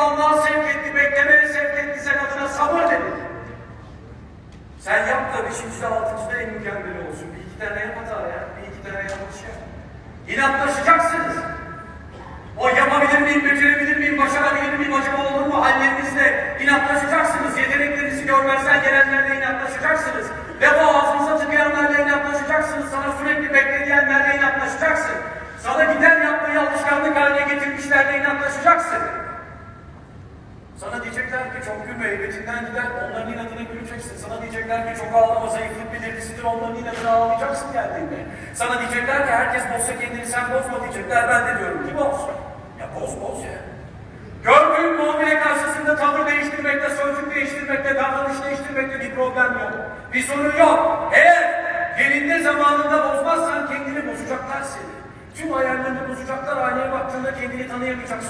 karanlığa sevk etti, beklemeye sevk etti, sen adına sabır dedi. Sen yap da beşincide, altıncıda en mükemmeli olsun. Bir iki tane yap hata ya, bir iki tane yanlış yap. İnatlaşacaksınız. O yapabilir miyim, becerebilir miyim, başarabilir miyim, acaba olur mu hallerinizle inatlaşacaksınız. Yeteneklerinizi görmezden gelenlerle inatlaşacaksınız. Ve bu ağzınıza tıkayanlarla inatlaşacaksınız. Sana sürekli bekleyenlerle inatlaşacaksın. Sana gider yapmayı alışkanlık haline getirmişlerle inatlaşacaksın. Sana diyecekler ki çok gülme, heybetinden gider, onların inadına güleceksin. Sana diyecekler ki çok ağlama, zayıflık belirtisidir, onların inadına ağlayacaksın geldiğinde. Sana diyecekler ki herkes bozsa kendini sen bozma diyecekler. Ben de diyorum ki boz. Ya boz boz ya. Gördüğün muamele karşısında tavır değiştirmekte, sözcük değiştirmekte, davranış değiştirmekte bir problem yok. Bir sorun yok. Eğer yerinde zamanında bozmazsan kendini bozacaklar seni. Tüm hayallerini bozacaklar, aynaya baktığında kendini tanıyamayacaksın.